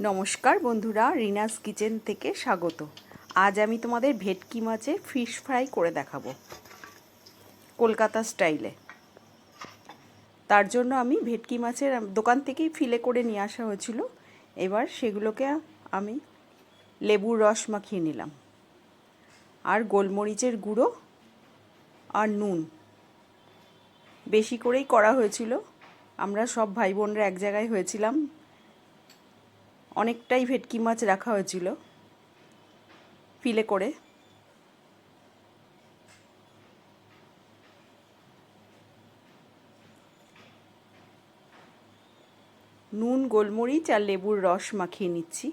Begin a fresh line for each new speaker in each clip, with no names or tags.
নমস্কার বন্ধুরা, রিনাস কিচেন থেকে স্বাগত। আজ আমি তোমাদের ভেটকি মাছের ফিশ ফ্রাই করে দেখাবো, কলকাতা স্টাইলে তার জন্য আমি ভেটকি মাছের দোকান থেকেই ফিলে করে নিয়ে আসা হয়েছিল। এবার সেগুলোকে আমি লেবুর রস মাখিয়ে নিলাম। আর গোলমরিচের গুঁড়ো আর নুন। বেশি করেই করা হয়েছিল। আমরা সব ভাই বোনরা এক জায়গায় হয়েছিলাম। অনেকটাই ভেটকি মাছ রাখা হয়েছিল। ফিলে করে। নুন গোলমরিচ আর লেবুর রস মাখিয়ে নিচ্ছি।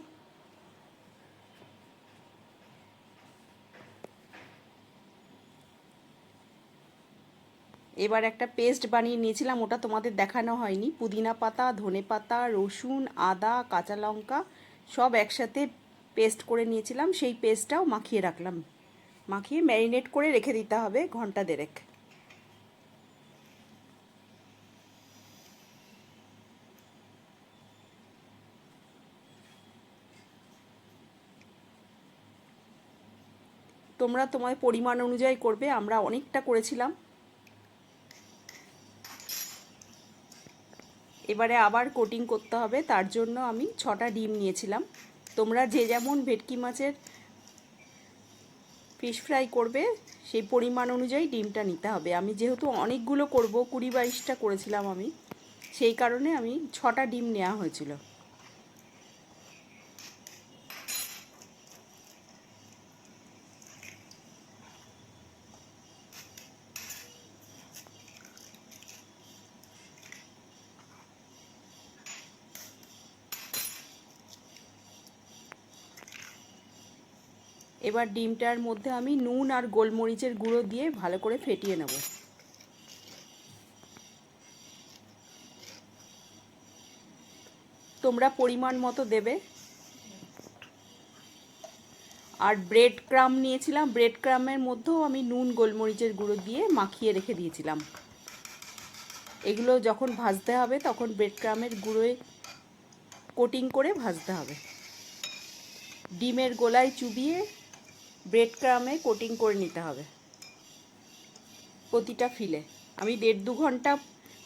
এবার একটা পেস্ট বানিয়ে নিয়েছিলাম, ওটা তোমাদের দেখানো হয়নি। পুদিনা পাতা, ধনে পাতা, রসুন, আদা, কাঁচা লঙ্কা, সব একসাথে পেস্ট করে নিয়েছিলাম। সেই পেস্টটাও মাখিয়ে রাখলাম। মাখিয়ে ম্যারিনেট করে রেখে দিতে হবে ঘণ্টা দেড়েক। তোমরা তোমার পরিমাণ অনুযায়ী করবে, আমরা অনেকটা করেছিলাম। এবারে আবার কোটিং করতে হবে, তার জন্য আমি ছটা ডিম নিয়েছিলাম। তোমরা যে যেমন ভেটকি মাছের ফিশ ফ্রাই করবে, সেই পরিমাণ অনুযায়ী ডিমটা নিতে হবে। আমি যেহেতু অনেকগুলো করব, কুড়ি বাইশটা করেছিলাম আমি, সেই কারণে আমি ছটা ডিম নেওয়া হয়েছিল। এবার ডিমটার মধ্যে আমি নুন আর গোলমরিচের গুঁড়ো দিয়ে ভালো করে ফেটিয়ে নেব। তোমরা পরিমাণ মতো দেবে। আর ব্রেড ক্রাম নিয়েছিলাম, ব্রেড ক্রামের মধ্যেও আমি নুন, গোলমরিচের গুঁড়ো দিয়ে মাখিয়ে রেখে দিয়েছিলাম। এগুলো যখন ভাজতে হবে, তখন ব্রেড ক্রামের গুঁড়োয় কোটিং করে ভাজতে হবে। ডিমের গোলায় চুবিয়ে ব্রেড ক্রামে কোটিং করে নিতে হবে। প্রতিটা ফিলে আমি দেড় দু ঘণ্টা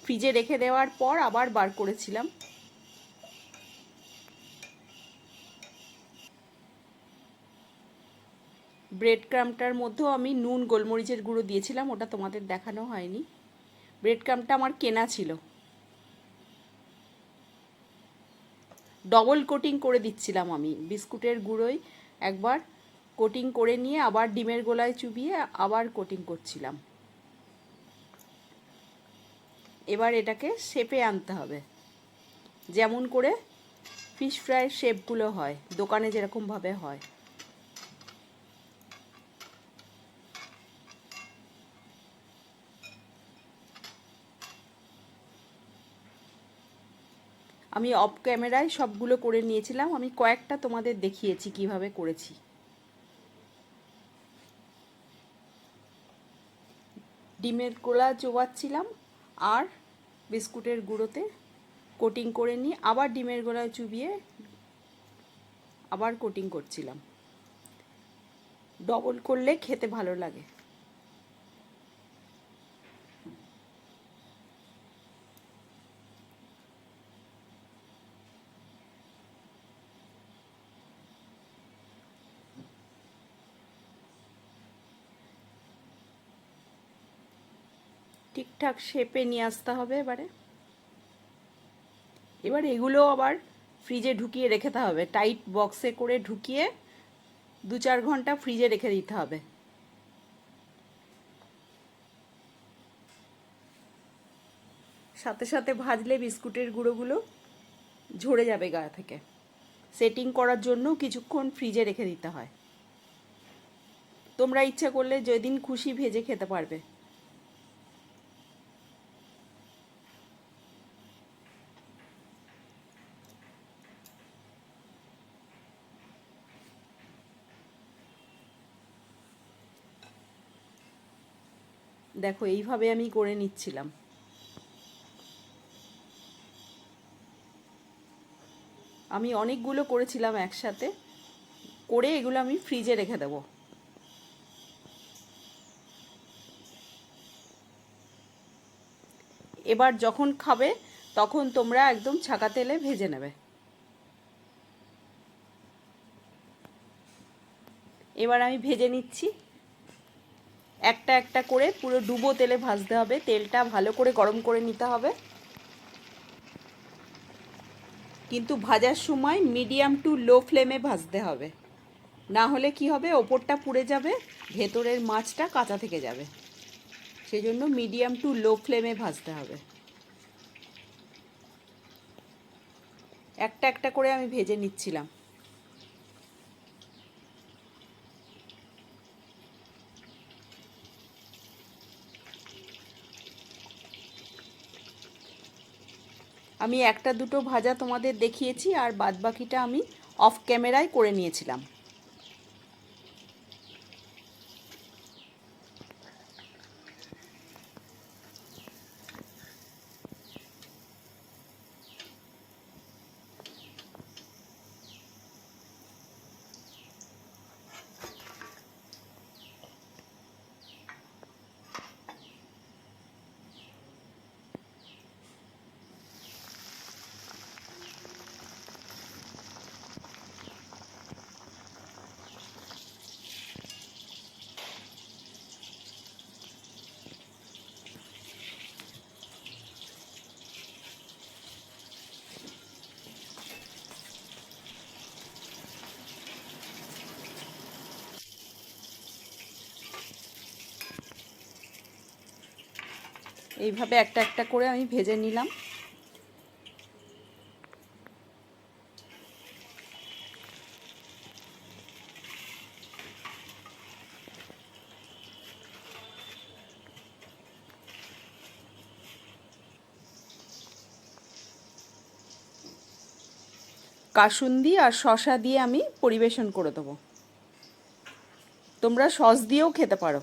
ফ্রিজে রেখে দেওয়ার পর আবার বার করেছিলাম। ব্রেড ক্রামটার মধ্যেও আমি নুন, গোলমরিচের গুঁড়ো দিয়েছিলাম, ওটা তোমাদের দেখানো হয়নি। ব্রেড ক্রামটা আমার কেনা ছিল। ডবল কোটিং করে দিচ্ছিলাম আমি। বিস্কুটের গুঁড়োই একবার কোটিং করে নিয়ে আবার ডিমের গোলায় চুবিয়ে আবার কোটিং করছিলাম। এবার এটাকে শেপে আনতে হবে। যেমন করে ফিশ ফ্রাই শেপগুলো হয়, দোকানে যেরকমভাবে হয়। আমি অফ ক্যামেরায় সবগুলো করে নিয়েছিলাম, আমি কয়েকটা তোমাদের দেখিয়েছি কীভাবে করেছি। ডিমের গোলা চোবাচ্ছিলাম আর বিস্কুটের গুঁড়োতে কোটিং করে নিয়ে আবার ডিমের গোলায় চুবিয়ে আবার কোটিং করছিলাম। ডবল করলে খেতে ভালো লাগে। ঠিকঠাক শেপে নিয়ে আসতে হবে এবারে। এবার এগুলো আবার ফ্রিজে ঢুকিয়ে রেখেতে হবে। টাইট বক্সে করে ঢুকিয়ে দু চার ঘণ্টা ফ্রিজে রেখে দিতে হবে। সাথে সাথে ভাজলে বিস্কুটের গুঁড়োগুলো ঝরে যাবে গা থেকে। সেটিং করার জন্য কিছুক্ষণ ফ্রিজে রেখে দিতে হয়। তোমরা ইচ্ছা করলে যেদিন খুশি ভেজে খেতে পারবে। দেখো, এইভাবে আমি করে নিচ্ছিলাম। আমি অনেকগুলো করেছিলাম একসাথে। করে এগুলো আমি ফ্রিজে রেখে দেবো। এবার যখন খাবে, তখন তোমরা একদম ছাকা তেলে ভেজে নেবে। এবার আমি ভেজে নিচ্ছি। একটা একটা করে পুরো ডুবো তেলে ভাজতে হবে। তেলটা ভালো করে গরম করে নিতে হবে। কিন্তু ভাজার সময় মিডিয়াম টু লো ফ্লেমে ভাজতে হবে। না হলে কি হবে? ওপরটা পুড়ে যাবে, ভেতরের মাছটা কাঁচা থেকে যাবে। সেজন্য মিডিয়াম টু লো ফ্লেমে ভাজতে হবে। একটা একটা করে আমি ভেজে নিচ্ছিলাম। আমি একটা দুটো ভাজা তোমাদের দেখিয়েছি আর বাদ বাকিটা আমি অফ ক্যামেরায় করে নিয়েছিলাম। এইভাবে একটা একটা করে আমি ভেজে নিলাম। কাসুন্দি আর শশা দিয়ে আমি পরিবেশন করে দেবো। তোমরা সস দিয়েও খেতে পারো।